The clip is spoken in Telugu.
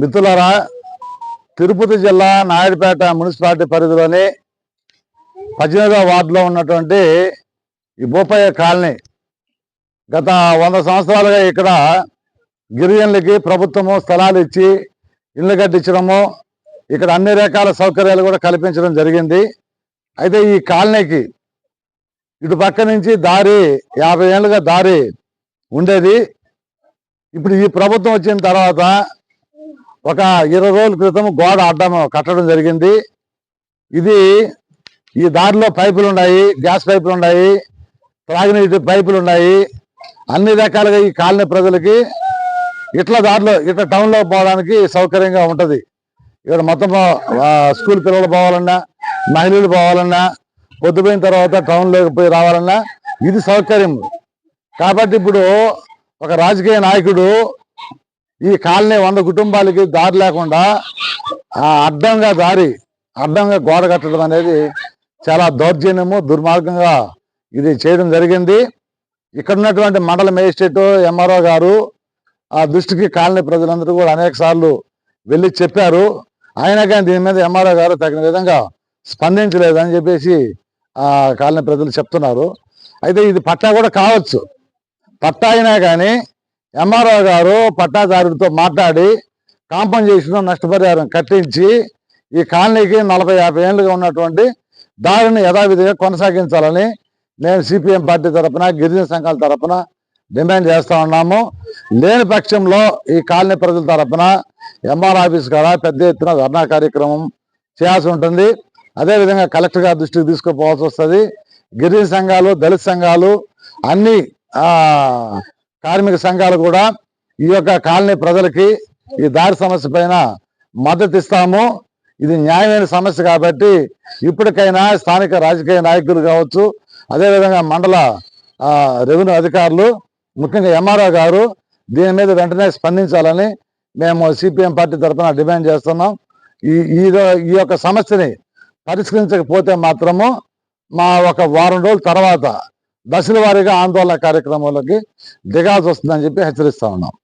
మిత్రులారా తిరుపతి జిల్లా నాయుడుపేట మున్సిపాలిటీ పరిధిలోని పద్దెనిమిదవ వార్డులో ఉన్నటువంటి ఈ బోపయ్య కాలనీ గత వంద సంవత్సరాలుగా ఇక్కడ గిరిజనులకి ప్రభుత్వము స్థలాలు ఇచ్చి ఇళ్ళు కట్టించడము ఇక్కడ అన్ని రకాల సౌకర్యాలు కూడా కల్పించడం జరిగింది. అయితే ఈ కాలనీకి ఇటు పక్క నుంచి దారి యాభై ఏళ్ళుగా దారి ఉండేది. ఇప్పుడు ఈ ప్రభుత్వం వచ్చిన తర్వాత ఒక ఇరవై రోజుల క్రితం గోడ అడ్డం కట్టడం జరిగింది. ఇది ఈ దారిలో పైపులు ఉన్నాయి గ్యాస్ పైపులు ఉన్నాయి త్రాగునీటి పైపులు ఉన్నాయి. అన్ని రకాలుగా ఈ కాలనీ ప్రజలకి ఇట్లా దారిలో ఇట్లా టౌన్లో పోవడానికి సౌకర్యంగా ఉంటుంది. ఇక్కడ మొత్తం స్కూల్ పిల్లలు పోవాలన్నా మహిళలు పోవాలన్నా పొద్దుపోయిన తర్వాత టౌన్లోకి పోయి రావాలన్నా ఇది సౌకర్యం. కాబట్టి ఇప్పుడు ఒక రాజకీయ నాయకుడు ఈ కాలనీ వంద కుటుంబాలకి దారి లేకుండా ఆ అడ్డంగా దారి అడ్డంగా గోడ కట్టడం అనేది చాలా దౌర్జన్యము దుర్మార్గంగా ఇది చేయడం జరిగింది. ఇక్కడ ఉన్నటువంటి మండల మేజిస్ట్రేట్ ఎంఆర్ఓ గారు ఆ దృష్టికి కాలనీ ప్రజలందరూ కూడా అనేక సార్లు వెళ్ళి చెప్పారు. అయినా కానీ దీని మీద ఎంఆర్ఓ గారు తగిన విధంగా స్పందించలేదని చెప్పేసి ఆ కాలనీ ప్రజలు చెప్తున్నారు. అయితే ఇది పట్టా కూడా కావచ్చు. పట్టా అయినా కానీ ఎంఆర్ఓ గారు పట్టాదారుడితో మాట్లాడి కాంపన్సేషన్ నష్టపరిహారం కట్టించి ఈ కాలనీకి నలభై యాభై ఏళ్ళుగా ఉన్నటువంటి దారిని యథావిధిగా కొనసాగించాలని నేను సిపిఎం పార్టీ తరఫున గిరిజన సంఘాల తరఫున డిమాండ్ చేస్తూ ఉన్నాము. లేని పక్షంలో ఈ కాలనీ ప్రజల తరఫున ఎంఆర్ ఆఫీస్ కాడ పెద్ద ఎత్తున ధర్నా కార్యక్రమం చేయాల్సి ఉంటుంది. అదేవిధంగా కలెక్టర్ గారి దృష్టికి తీసుకుపోవాల్సి వస్తుంది. గిరిజన సంఘాలు దళిత సంఘాలు అన్ని కార్మిక సంఘాలు కూడా ఈ యొక్క కాలనీ ప్రజలకి ఈ దారి సమస్య పైన మద్దతు ఇస్తాము. ఇది న్యాయమైన సమస్య కాబట్టి ఇప్పటికైనా స్థానిక రాజకీయ నాయకులు కావచ్చు అదేవిధంగా మండల రెవెన్యూ అధికారులు ముఖ్యంగా ఎంఆర్ఓ గారు దీని మీద వెంటనే స్పందించాలని మేము సిపిఎం పార్టీ తరఫున డిమాండ్ చేస్తున్నాం. ఈ ఈ ఈ యొక్క సమస్యని పరిష్కరించకపోతే మాత్రము మా ఒక వారం రోజుల తర్వాత దశల వారీగా ఆందోళన కార్యక్రమాలకి దిగాల్సి వస్తుందని చెప్పి హెచ్చరిస్తా ఉన్నాం.